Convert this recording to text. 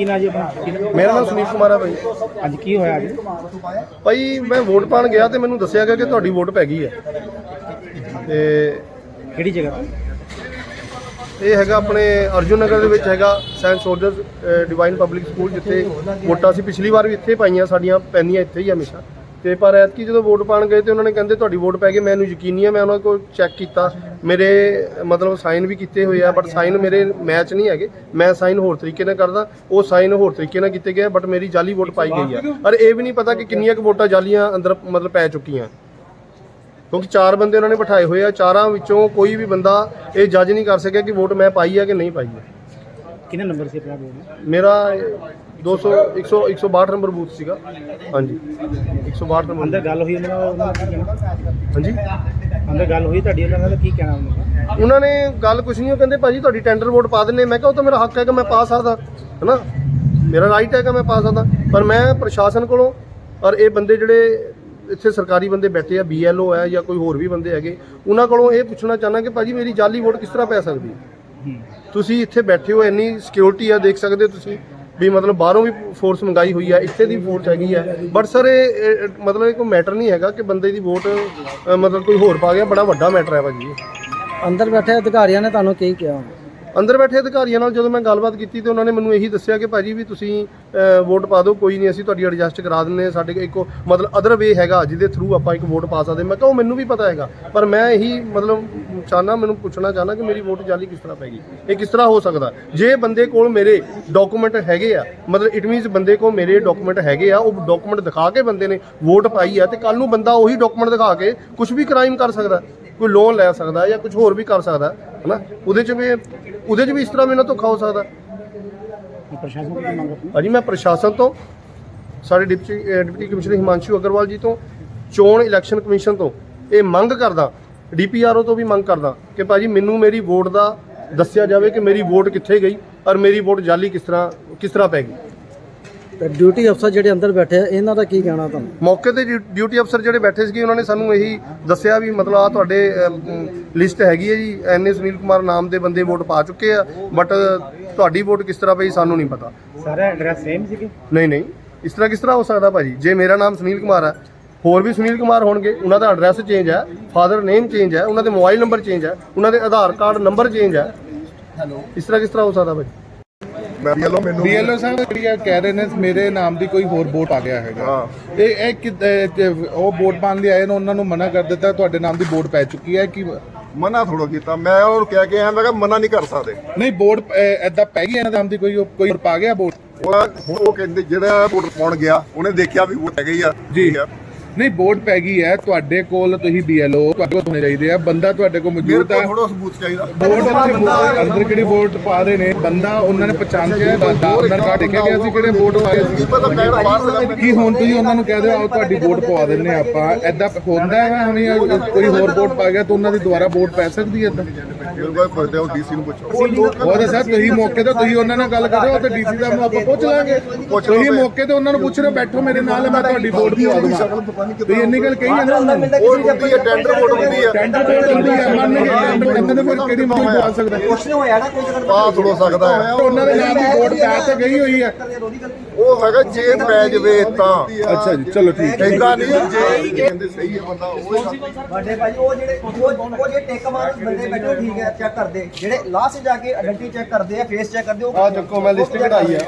ਕੀ ਨਾਂ ਜੀ ਆਪਣਾ? ਮੇਰਾ ਨਾਮ ਸੁਨੀਲ ਕੁਮਾਰ ਹੈ ਭਾਈ। ਅੱਜ ਕੀ ਹੋਇਆ ਅੱਜ? ਭਾਈ ਮੈਂ ਵੋਟ ਪਾਣ ਗਿਆ ਤੇ ਮੈਨੂੰ ਦੱਸਿਆ ਗਿਆ ਕਿ ਤੁਹਾਡੀ ਵੋਟ ਪੈ ਗਈ ਹੈ। ਤੇ ਕਿਹੜੀ ਜਗ੍ਹਾ? ਇਹ ਹੈਗਾ ਆਪਣੇ ਅਰਜੁਨ ਨਗਰ ਦੇ ਵਿੱਚ ਹੈਗਾ Saint Soldiers Divine Public School ਜਿੱਥੇ ਵੋਟਾਂ ਸੀ। ਪਿਛਲੀ ਵਾਰ ਵੀ ਇੱਥੇ ਪਾਈਆਂ ਸਾਡੀਆਂ ਪੈਂਦੀਆਂ ਇੱਥੇ ਹੀ ਹਮੇਸ਼ਾ। ਤੇ ਪਰ ਐਤਕੀ ਜਦੋਂ ਵੋਟ ਪਾਣ ਗਏ ਤੇ ਉਹਨਾਂ ਨੇ ਕਹਿੰਦੇ ਤੁਹਾਡੀ ਵੋਟ ਪੈ ਗਈ ਮੈਨੂੰ ਯਕੀਨ ਨਹੀਂ ਹੈ ਮੈਂ ਉਹਨਾਂ ਕੋਲ ਚੈੱਕ ਕੀਤਾ। ਮੇਰੇ ਮਤਲਬ ਸਾਈਨ ਵੀ ਕੀਤੇ ਹੋਏ ਆ ਬਟ ਸਾਈਨ ਮੇਰੇ ਮੈਚ ਨਹੀਂ ਹੈਗੇ। ਮੈਂ ਸਾਈਨ ਹੋਰ ਤਰੀਕੇ ਨਾਲ ਕਰਦਾ ਉਹ ਸਾਈਨ ਹੋਰ ਤਰੀਕੇ ਨਾਲ ਕੀਤੇ ਗਏ ਬਟ ਮੇਰੀ ਜਾਲੀ ਵੋਟ ਪਾਈ ਗਈ ਆ। ਪਰ ਇਹ ਵੀ ਨਹੀਂ ਪਤਾ ਕਿ ਕਿੰਨੀਆਂ ਕੁ ਵੋਟਾਂ ਜਾਲੀਆਂ ਅੰਦਰ ਮਤਲਬ ਪੈ ਚੁੱਕੀਆਂ। ਕਿਉਂਕਿ ਚਾਰ ਬੰਦੇ ਉਹਨਾਂ ਨੇ ਬਿਠਾਏ ਹੋਏ ਆ ਚਾਰਾਂ ਵਿੱਚੋਂ ਕੋਈ ਵੀ ਬੰਦਾ ਇਹ ਜੱਜ ਨਹੀਂ ਕਰ ਸਕਿਆ ਕਿ ਵੋਟ ਮੈਂ ਪਾਈ ਆ ਕਿ ਨਹੀਂ ਪਾਈ ਆ। ਕਿੰਨੇ ਨੰਬਰ ਸੀ ਆਪਣਾ ਬੋਲ ਮੇਰਾ 200 100 162 ਨੰਬਰ ਬੂਥ ਸੀਗਾ। ਹਾਂਜੀ। 162 ਨੰਬਰ ਅੰਦਰ ਗੱਲ ਹੋਈ ਉਹਨਾਂ ਨਾਲ ਹਾਂਜੀ। ਅੰਦਰ ਗੱਲ ਹੋਈ ਤੁਹਾਡੀ ਉਹਨਾਂ ਦਾ ਕੀ ਕਹਿਣਾ ਉਹਨਾਂ ਦਾ? ਉਹਨਾਂ ਨੇ ਗੱਲ ਕੁਛ ਨਹੀਂ ਉਹ ਕਹਿੰਦੇ ਭਾਜੀ ਤੁਹਾਡੀ ਟੈਂਡਰ ਵੋਟ ਪਾ ਦਿੰਨੇ। ਮੈਂ ਕਿਹਾ ਉਹ ਤਾਂ ਮੇਰਾ ਹੱਕ ਹੈ ਕਿ ਮੈਂ ਪਾ ਸਕਦਾ ਹੈਨਾ? ਮੇਰਾ ਰਾਈਟ ਹੈ ਕਿ ਮੈਂ ਪਾ ਸਕਦਾ। ਪਰ ਮੈਂ ਪ੍ਰਸ਼ਾਸਨ ਕੋਲੋਂ ਔਰ ਇਹ ਬੰਦੇ ਜਿਹੜੇ ਇੱਥੇ ਸਰਕਾਰੀ ਬੰਦੇ ਬੈਠੇ ਆ ਬੀਐਲਓ ਹੈ ਜਾਂ ਕੋਈ ਹੋਰ ਵੀ ਬੰਦੇ ਹੈਗੇ ਉਹਨਾਂ ਕੋਲੋਂ ਇਹ ਪੁੱਛਣਾ ਚਾਹਨਾ ਕਿ ਭਾਜੀ ਮੇਰੀ ਜਾਲੀ ਵੋਟ ਕਿਸ ਤਰ੍ਹਾਂ ਪੈ ਸਕਦੀ? ਹੂੰ। ਤੁਸੀਂ ਇੱਥੇ ਬੈਠੇ ਹੋ ਇੰਨੀ ਸਿਕਿਉਰਿਟੀ ਆ ਦੇਖ ਸਕਦੇ ਹੋ ਤੁਸੀਂ? ਵੀ ਮਤਲਬ ਬਾਹਰੋਂ ਵੀ ਫੋਰਸ ਮੰਗਾਈ ਹੋਈ ਆ ਇੱਥੇ ਦੀ ਫੋਰਸ ਹੈਗੀ ਆ ਬਟ ਸਰ ਇਹ ਮਤਲਬ ਇਹ ਕੋਈ ਮੈਟਰ ਨਹੀਂ ਹੈਗਾ ਕਿ ਬੰਦੇ ਦੀ ਵੋਟ ਮਤਲਬ ਕੋਈ ਹੋਰ ਪਾ ਗਿਆ ਬੜਾ ਵੱਡਾ ਮੈਟਰ ਹੈ ਭਾਜੀ। ਅੰਦਰ ਬੈਠੇ ਅਧਿਕਾਰੀਆਂ ਨੇ ਤੁਹਾਨੂੰ ਕੀ ਕਿਹਾ ਅੰਦਰ ਬੈਠੇ ਅਧਿਕਾਰੀਆਂ ਨਾਲ ਜਦੋਂ ਮੈਂ ਗੱਲਬਾਤ ਕੀਤੀ ਤੇ ਉਹਨਾਂ ਨੇ ਮੈਨੂੰ ਇਹੀ ਦੱਸਿਆ ਕਿ ਭਾਜੀ ਵੀ ਤੁਸੀਂ ਵੋਟ ਪਾ ਦਿਓ ਕੋਈ ਨਹੀਂ ਅਸੀਂ ਤੁਹਾਡੀ ਐਡਜਸਟ ਕਰਾ ਦਿੰਨੇ ਹਾਂ। ਸਾਡੇ ਇੱਕ ਮਤਲਬ ਅਦਰ ਵੇ ਹੈਗਾ ਜਿਹਦੇ ਥਰੂ ਆਪਾਂ ਇੱਕ ਵੋਟ ਪਾ ਸਕਦੇ ਹਾਂ। ਮੈਂ ਕਿਹਾ ਉਹ ਮੈਨੂੰ ਵੀ ਪਤਾ ਹੈਗਾ ਪਰ ਮੈਂ ਇਹੀ ਮਤਲਬ ਚਾਹਨਾ ਮੈਨੂੰ ਪੁੱਛਣਾ ਚਾਹਨਾ ਕਿ ਮੇਰੀ ਵੋਟ ਜਾਲੀ ਕਿਸ ਤਰ੍ਹਾਂ ਪੈ ਗਈ? ਇਹ ਕਿਸ ਤਰ੍ਹਾਂ ਹੋ ਸਕਦਾ? ਜੇ ਬੰਦੇ ਕੋਲ ਮੇਰੇ ਡਾਕੂਮੈਂਟ ਹੈਗੇ ਆ, ਮਤਲਬ ਇਟ ਮੀਨਸ ਬੰਦੇ ਕੋਲ ਮੇਰੇ ਡਾਕੂਮੈਂਟ ਹੈਗੇ ਆ, ਉਹ ਡਾਕੂਮੈਂਟ ਦਿਖਾ ਕੇ ਬੰਦੇ ਨੇ ਵੋਟ ਪਾਈ ਆ ਤੇ ਕੱਲ ਨੂੰ ਬੰਦਾ ਉਹੀ ਡਾਕੂਮੈਂਟ ਦਿਖਾ ਕੇ ਕੁਝ ਵੀ ਕ੍ਰਾਈਮ ਕਰ ਸਕਦਾ, ਕੋਈ ਲੋਨ ਲੈ ਸਕਦਾ ਜਾਂ ਕੁਝ ਹੋਰ ਵੀ ਕਰ ਸਕਦਾ, ਹਨਾ? ਉਹਦੇ ਚ ਵੀ, ਉਹਦੇ ਚ ਵੀ ਇਸ ਤਰ੍ਹਾਂ ਮੇਰੇ ਨਾਲ ਧੋਖਾ ਹੋ ਸਕਦਾ। ਪ੍ਰਸ਼ਾਸਨ ਕੋਲ ਮੰਗ ਭਾਜੀ, ਮੈਂ ਪ੍ਰਸ਼ਾਸਨ ਤੋਂ, ਸਾਡੇ deputy deputy commissioner Himanshu Agarwal ji ਤੋਂ, ਚੋਣ ਇਲੈਕਸ਼ਨ ਕਮਿਸ਼ਨ ਤੋਂ ਇਹ ਮੰਗ ਕਰਦਾ ਡੀਪੀਆਰਓ ਤੋਂ ਵੀ ਮੰਗ ਕਰਦਾ ਕਿ ਭਾਜੀ ਮੈਨੂੰ ਮੇਰੀ ਵੋਟ ਦਾ ਦੱਸਿਆ ਜਾਵੇ ਕਿ ਮੇਰੀ ਵੋਟ ਕਿੱਥੇ ਗਈ ਔਰ ਮੇਰੀ ਵੋਟ ਜਾਲੀ ਕਿਸ ਤਰ੍ਹਾਂ ਕਿਸ ਤਰ੍ਹਾਂ ਪੈ ਗਈ। ਤੇ ਡਿਊਟੀ ਅਫਸਰ ਜਿਹੜੇ ਅੰਦਰ ਬੈਠੇ ਆ ਇਹਨਾਂ ਦਾ ਕੀ ਕਹਿਣਾ ਤੁਹਾਨੂੰ? ਮੌਕੇ ਤੇ ਡਿਊ- ਡਿਊਟੀ ਅਫਸਰ ਜਿਹੜੇ ਬੈਠੇ ਸੀਗੇ ਉਹਨਾਂ ਨੇ ਸਾਨੂੰ ਇਹੀ ਦੱਸਿਆ ਵੀ ਮਤਲਬ ਆ ਤੁਹਾਡੇ ਲਿਸਟ ਹੈਗੀ ਹੈ ਜੀ। ਐਨਏ ਸੁਨੀਲ ਕੁਮਾਰ ਨਾਮ ਦੇ ਬੰਦੇ ਵੋਟ ਪਾ ਚੁੱਕੇ ਆ ਬਟ ਤੁਹਾਡੀ ਵੋਟ ਕਿਸ ਤਰ੍ਹਾਂ ਪਈ ਸਾਨੂੰ ਨਹੀਂ ਪਤਾ। ਸਾਰਾ ਐਡਰੈਸ ਸੇਮ ਸੀਗੇ? ਨਹੀਂ ਨਹੀਂ। ਇਸ ਤਰ੍ਹਾਂ ਕਿਸ ਤਰ੍ਹਾਂ ਹੋ ਸਕਦਾ ਭਾਜੀ? ਜੇ ਮੇਰਾ ਨਾਮ ਸੁਨੀਲ ਕੁਮਾਰ ਹੈ ਹੋਰ ਵੀ ਸੁਨੀਲ ਕੁਮਾਰ ਹੋਣਗੇ ਉਹਨਾਂ ਦਾ ਐਡਰੈਸ ਚੇਂਜ ਹੈ ਫਾਦਰ ਨੇਮ ਚੇਂਜ ਹੈ ਉਹਨਾਂ ਦੇ ਮੋਬਾਈਲ ਨੰਬਰ ਚੇਂਜ ਹੈ ਉਹਨਾਂ ਦੇ ਆਧਾਰ ਕਾਰਡ ਨੰਬਰ ਚੇਂਜ ਹੈ। ਹੈਲੋ ਇਸ ਤਰ੍ਹਾਂ ਕਿਸ ਤਰ੍ਹਾਂ ਹੋ ਸਕਦਾ ਭਾਜੀ? ਬੀਐਲਓ ਮੈਨੂੰ ਬੀਐਲਓ ਸਾਹਿਬ ਜਿਹੜੀ ਆ ਕਹਿ ਰਹੇ ਨੇ ਮੇਰੇ ਨਾਮ ਦੀ ਕੋਈ ਹੋਰ ਵੋਟ ਆ ਗਿਆ ਹੈਗਾ। ਹਾਂ। ਤੇ ਇਹ ਕਿ- ਅਹ ਉਹ ਵੋਟ ਪਾਉਣ ਲਈ ਆਏ ਨੇ ਉਹਨਾਂ ਨੂੰ ਮਨਾ ਕਰ ਦਿੱਤਾ ਤੁਹਾਡੇ ਨਾਮ ਦੀ ਵੋਟ ਪੈ ਚੁੱਕੀ ਹੈ ਕਿ ਮਨਾ ਥੋੜੋ ਕੀਤਾ। ਮੈਂ ਉਹ ਕਹਿ ਕੇ ਆਇਆ ਮੈਂ ਕਿਹਾ ਮਨਾ ਨਹੀਂ ਕਰ ਸਕਦੇ। ਨਹੀਂ ਵੋਟ ਐਦਾਂ ਪੈ ਗਈ ਇਹਨਾਂ ਦੇ ਨਾਮ ਦੀ ਕੋਈ ਕੋਈ ਹੋਰ ਪਾ ਗਿਆ ਵੋਟ? ਉਹ ਹੁਣ ਉਹ ਕਹਿੰਦੇ ਜਿਹੜਾ ਵੋਟ ਪਾਉਣ ਗਿਆ ਉਹਨੇ ਦੇਖਿਆ ਵੀ ਵੋਟ ਹੈਗੀ ਆ ਜੀ। ਠੀਕ ਆ। ਨਹੀਂ ਵੋਟ ਪੈ ਗਈ ਹੈ। ਤੁਹਾਡੇ ਕੋਲ ਤੁਸੀਂ ਬੀਐਲਓ ਤੁਹਾਡੇ ਕੋਲ ਹੋਣੇ ਚਾਹੀਦੇ ਆ। ਬੰਦਾ ਤੁਹਾਡੇ ਕੋਲ ਮੌਜੂਦ ਹੈ। ਥੋੜਾ ਸਬੂਤ ਚਾਹੀਦਾ। ਵੋਟ ਅੰਦਰ ਕਿਹੜੀ ਵੋਟ ਪਾ ਰਹੇ ਨੇ? ਬੰਦਾ ਉਹਨਾਂ ਨੇ ਪਛਾਣ ਕੇ ਆਧਾਰ ਕਾਰਡ ਦੇਖਿਆ ਗਿਆ ਸੀ ਕਿਹੜੇ ਵੋਟ ਪਾਏ ਕੀ ਸੀ? ਕੀ ਹੁਣ ਤੁਸੀਂ ਉਹਨਾਂ ਨੂੰ ਕਹਿ ਦਿਓ ਆਓ ਤੁਹਾਡੀ ਵੋਟ ਪਵਾ ਦਿੰਨੇ ਆਪਾਂ। ਐਦਾਂ ਹੁੰਦਾ ਹੈ ਹਮੇ ਕੋਈ ਹੋਰ ਵੋਟ ਪਾ ਗਿਆ ਤਾਂ ਉਹਨਾਂ ਦੀ ਦੁਬਾਰਾ ਵੋਟ ਪੈ ਸਕਦੀ ਹੈ ਉਹ ਡੀਸੀ ਨੂੰ ਪੁੱਛੋ। ਉਹ ਸਰ ਤੁਸੀਂ ਮੌਕੇ ਤੇ ਤੁਸੀਂ ਉਹਨਾਂ ਨਾਲ ਗੱਲ ਕਰੋ ਤੇ ਡੀਸੀ ਸਾਹਿਬ ਨੂੰ ਆਪਾਂ ਪੁੱਛ ਲਾਂਗੇ। ਤੁਸੀਂ ਮੌਕੇ ਤੇ ਉਹਨਾਂ ਨੂੰ ਪੁੱਛ ਰਹੇ ਬੈਠੋ ਮੇਰੇ ਨਾਲ ਮੈਂ ਤੁਹਾਡੀ ਵੋਟ ਪਵਾ ਦੂੰਗਾ ਤੁਸੀਂ ਇੰਨੀ ਗੱਲ ਕਹੀ ਹੈ ਨਾ ਉਹਨਾਂ ਨੂੰ। ਉਹ ਹੁੰਦੀ ਹੈ ਟੈਂਡਰ ਵੋਟ ਹੁੰਦੀ ਹੈ ਟੈਂਡਰ ਵੋਟ ਹੁੰਦੀ ਹੈ ਮੰਨ ਕੇ ਟੈਂਡਰ ਕਹਿੰਦੇ ਨੇ ਫਿਰ ਕਿਹੜੀ ਵੋਟ ਪਵਾ ਸਕਦਾ? ਪਾ ਥੋੜੋ ਸਕਦਾ ਹੈ। ਉਹਨਾਂ ਦੇ ਨਾਮ ਦੀ ਵੋਟ ਪੈ ਤੇ ਗਈ ਹੋਈ ਹੈ। ਉਹ ਹੈਗਾ ਜੇ ਪੈ ਜਵੇ ਤਾਂ। ਅੱਛਾ ਜੀ ਚਲੋ ਠੀਕ ਹੈ। ਕਹਿੰਦਾ ਨਹੀਂ ਜੇ ਕਹਿੰਦੇ ਸਹੀ ਹੈ ਬੰਦਾ ਉਹ ਹੀ ਵੱਡੇ ਭਾਜੀ ਉਹ ਜਿਹੜੇ ਉਹ ਉਹ ਜਿਹੜੇ ਟੇਕ ਮਾਰ ਬੰਦੇ ਬੈਠੇ ਠੀਕ ਹੈ ਚੈੱਕ ਕਰਦੇ। ਜਿਹੜੇ ਲਾਸਟ ਜਾ ਕੇ ਆਇਡੈਂਟੀ ਚੈੱਕ ਕਰਦੇ ਆ ਫੇਸ ਚੈੱਕ ਕਰਦੇ ਉਹ ਆ ਚੱਕੋ ਮੈਂ ਲਿਸਟ ਕਢਾਈ ਹੈ